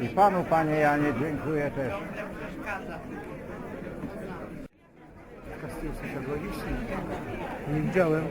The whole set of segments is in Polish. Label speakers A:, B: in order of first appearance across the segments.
A: I panu, panie Janie, dziękuję też.
B: Psychologiczny. Nie widziałem.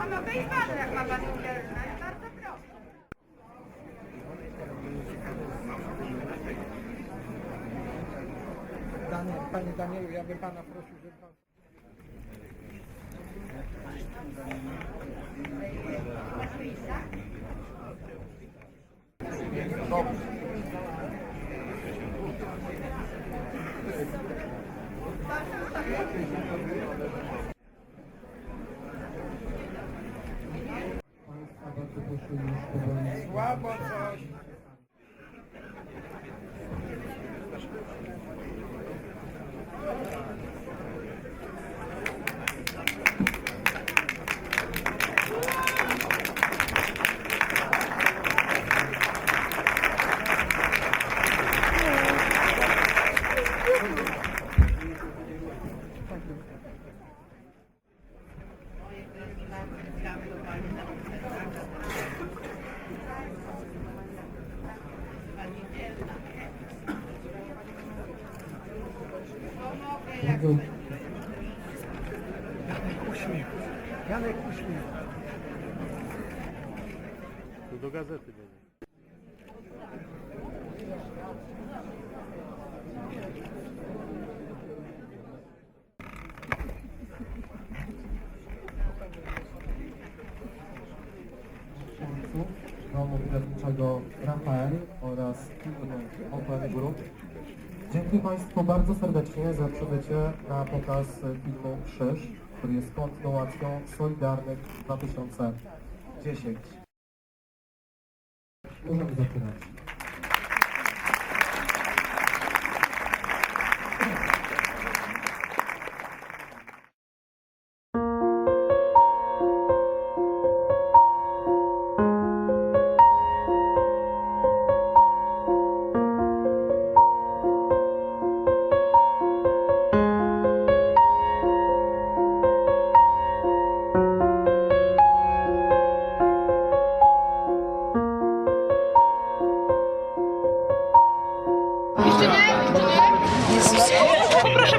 C: A no to i ważne, jak ma pan internet. Bardzo proszę.
B: Daniel, Danielu, ja bym pana prosił, żeby pan... Słabo coś. Janek uśmiech.
A: To do gazety będzie.
D: Oraz firmy Open Group. Dziękuję Państwu bardzo serdecznie za przybycie na pokaz filmu Krzyż, który jest kontynuacją Solidarnych 2010. Możemy zaczynać.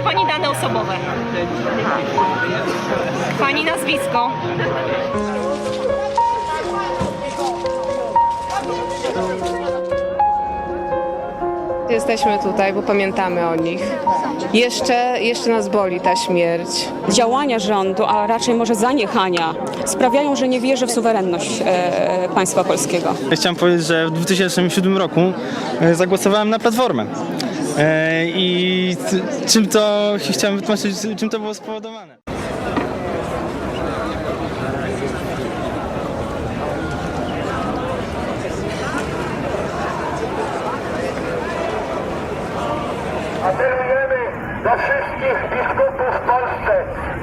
E: Pani dane osobowe. Pani nazwisko.
F: Jesteśmy tutaj, bo pamiętamy o nich. Jeszcze, jeszcze nas boli ta śmierć.
G: działania rządu, a raczej może zaniechania, sprawiają, że nie wierzę w suwerenność e, państwa polskiego.
H: Chciałem powiedzieć, że w 2007 roku e, zagłosowałem na Platformę. E, I czym to, chciałem wytłumaczyć, czym to było spowodowane.
I: Apelujemy do wszystkich biskupów w Polsce.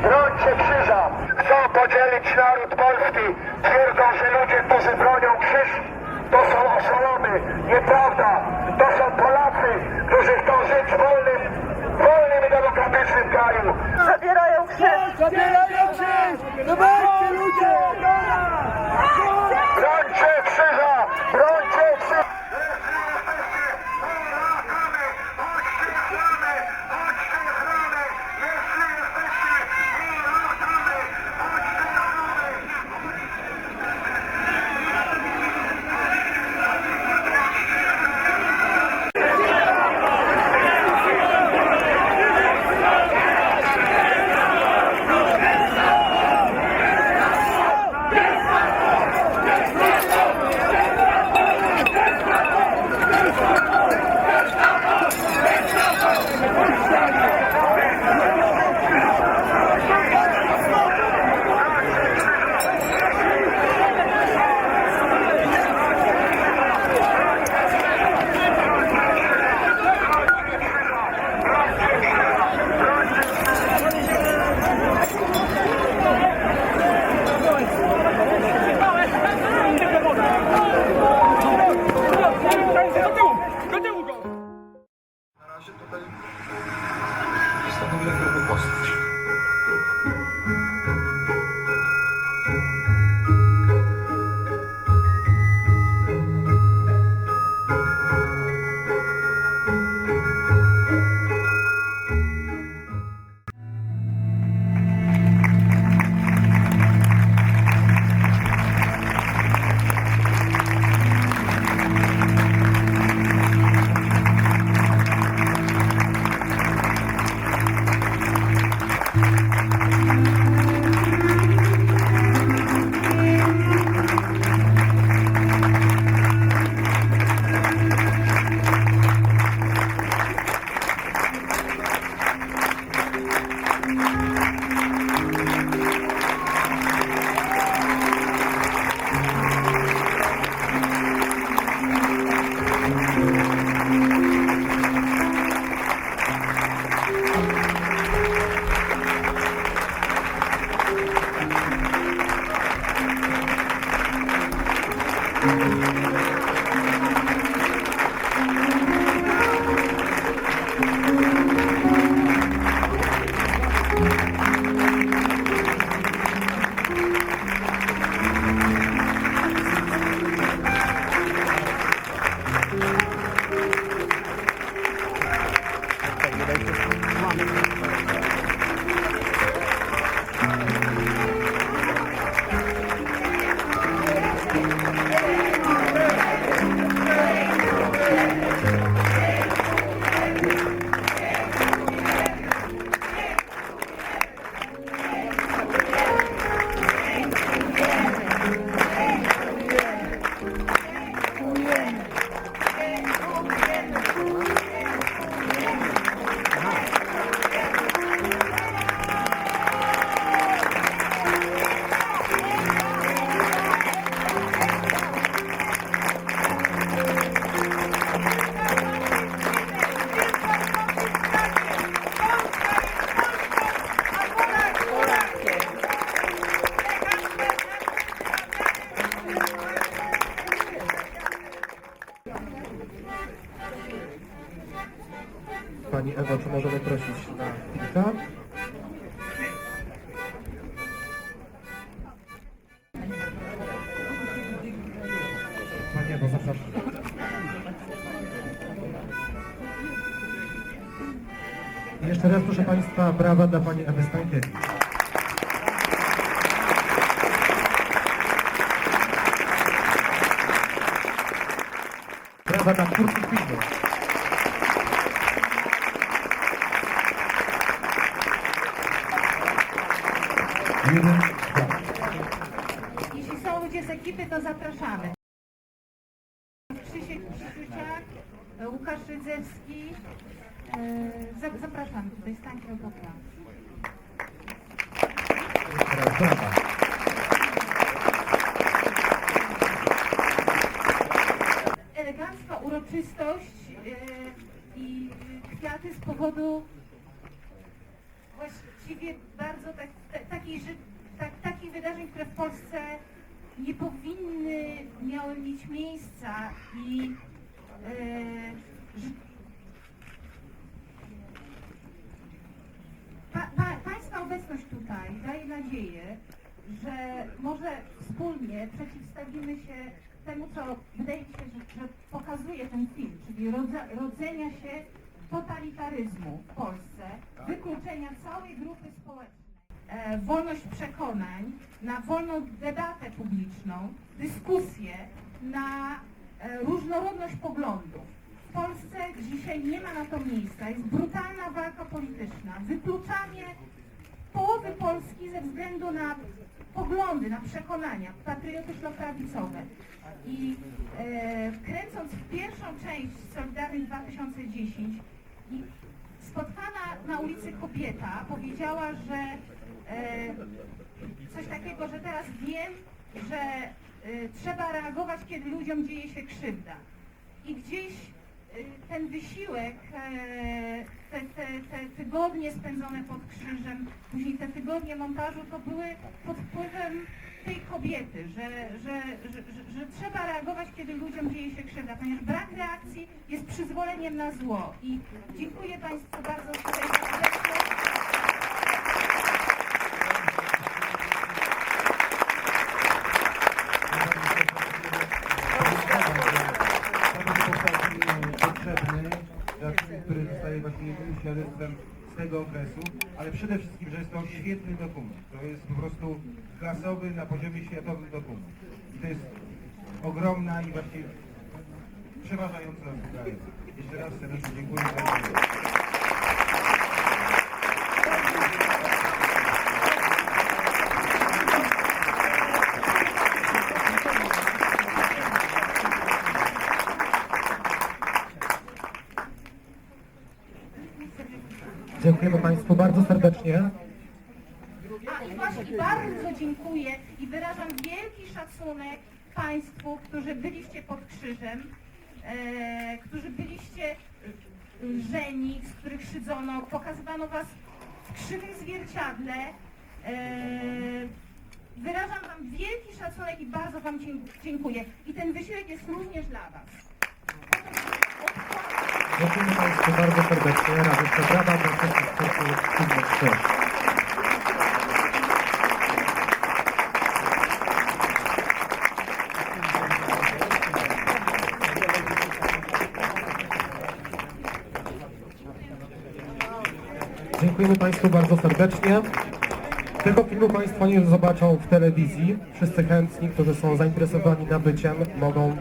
I: Brońcie krzyża. Chcą podzielić naród polski. Twierdzą, że ludzie, którzy bronią krzyż, to są oszołomy. Nieprawda. To są Polacy, którzy chcą żyć w wolnym, wolnym i demokratycznym kraju. Zabierają krzyż. Zabierają krzyż. Zobaczcie ludzie. Brońcie krzyża.
D: Pani I Jeszcze raz proszę Państwa, brawa dla Pani Ewy Stańkiewicz. Brawa dla twórców filmu.
C: Jeśli są ludzie z ekipy, to zapraszamy. Krzysiek Krzysiuciak, Łukasz Rydzewski. E, za- Zapraszam tutaj, stańcie obok. Elegancka uroczystość e, i kwiaty z powodu właściwie bardzo tak, ta, takich, ży- tak, takich wydarzeń, które w Polsce nie powinny miały mieć miejsca i e, pa, pa, Państwa obecność tutaj daje nadzieję, że może wspólnie przeciwstawimy się temu, co wydaje mi się, że, że pokazuje ten film, czyli rodza, rodzenia się totalitaryzmu w Polsce, wykluczenia całej grupy społecznej, e, wolność przekonań, na wolną debatę publiczną, dyskusję, na e, różnorodność poglądów. W Polsce dzisiaj nie ma na to miejsca, jest brutalna walka polityczna, wykluczanie połowy Polski ze względu na poglądy, na przekonania patriotyczno-prawicowe. I e, kręcąc w pierwszą część Solidarnych 2010 i spotkana na ulicy kobieta powiedziała, że e, coś takiego, że teraz wiem, że e, trzeba reagować, kiedy ludziom dzieje się krzywda. I gdzieś ten wysiłek, e, te, te, te tygodnie spędzone pod krzyżem, później te tygodnie montażu, to były pod wpływem tej kobiety, że, że, że, że, trzeba reagować, kiedy ludziom dzieje się krzywda, ponieważ brak reakcji jest przyzwoleniem na zło. I dziękuję Państwu bardzo tutaj
D: właśnie świadectwem z tego okresu, ale przede wszystkim, że jest to świetny dokument. To jest po prostu klasowy na poziomie światowym dokument. I to jest ogromna i właśnie przeważająca sprawa. Jeszcze raz serdecznie dziękuję za uwagę. Dziękujemy Państwu bardzo serdecznie.
C: A i właśnie bardzo dziękuję i wyrażam wielki szacunek Państwu, którzy byliście pod krzyżem, e, którzy byliście lżeni, z których szydzono, pokazywano Was w krzywym zwierciadle. E, wyrażam Wam wielki szacunek i bardzo Wam dziękuję. I ten wysiłek jest również dla Was.
D: Dziękujemy Państwu bardzo serdecznie. Brawa dla wszystkich sportów innych też. Dziękujemy Państwu bardzo serdecznie. Tego filmu Państwo nie zobaczą w telewizji. Wszyscy chętni, którzy są zainteresowani nabyciem, mogą